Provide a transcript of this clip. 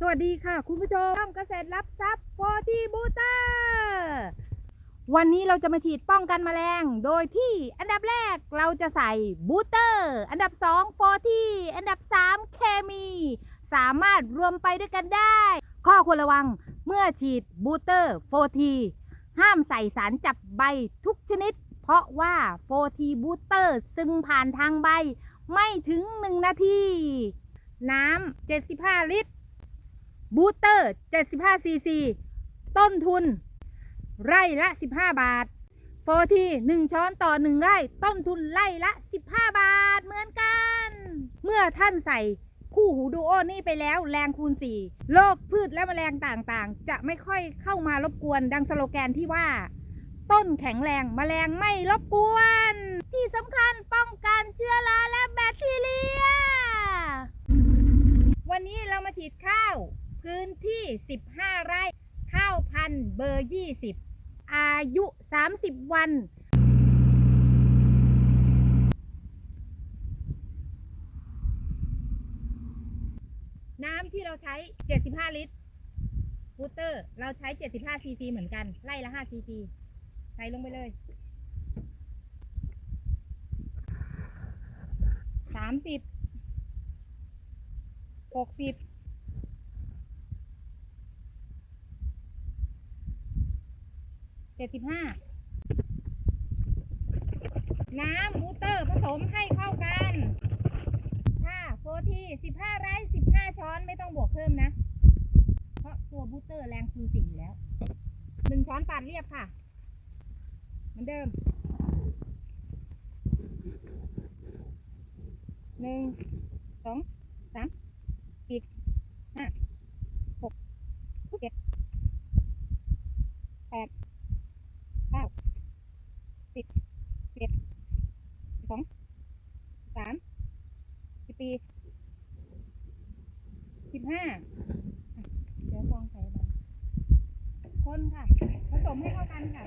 สวัสดีค่ะ คุณผู้ชมช่องเกษตรรับทรัพย์โฟทีบูเตอร์วันนี้เราจะมาฉีดป้องกันแมลง โดยที่อันดับแรกเราจะใส่บูเตอร์ อันดับ2โฟทีอันดับ 3 เคมี สามารถรวมไปด้วยกันได้ ข้อควรระวังเมื่อฉีดบูเตอร์โฟทีห้ามใส่สารจับใบทุกชนิด เพราะว่าโฟทีบูเตอร์ซึมผ่านทางใบ ไม่ถึง 1 นาที น้ำ75 ลิตร บูสเตอร์ 75 ซีซี ต้นทุน ไร่ละ 15 บาท โฟที1ช้อนต่อ 1 ไร่ ต้นทุนไร่ละ 15 บาทเหมือนกัน เมื่อท่านใส่คู่หูดูโอนี่ไปแล้วแรงคูณ 4 โรคพืชและแมลงต่างๆ จะไม่ค่อยเข้ามารบกวนดังสโลแกนที่ว่า ต้นแข็งแรงแมลงไม่รบกวน 15 ไร่ ข้าวพันธุ์เบอร์ 20 อายุ 30 วัน น้ำที่เราใช้ 75 ลิตรบูเตอร์ เราใช้ 75 ซีซีเหมือนกัน ไล่ละ 5 ซีซี ใส่ลงไปเลย 30 60 เจ็ดสิบห้าน้ำบูสเตอร์ผสมให้เข้ากันค่ะโฟทีสิบห้าไร่สิบห้าช้อนไม่ต้องบวกเพิ่มนะ เพราะตัวบูสเตอร์แรงคูณสี่อยู่แล้วหนึ่งช้อนตัดเรียบค่ะ เหมือนเดิมหนึ่งสองสามสี่ห้าหกเจ็ดแปด สิบเจ็ดสิบสองสามสิบปีสิบห้าเดี๋ยวฟองใส่แบบคนค่ะผสมให้เข้ากันค่ะ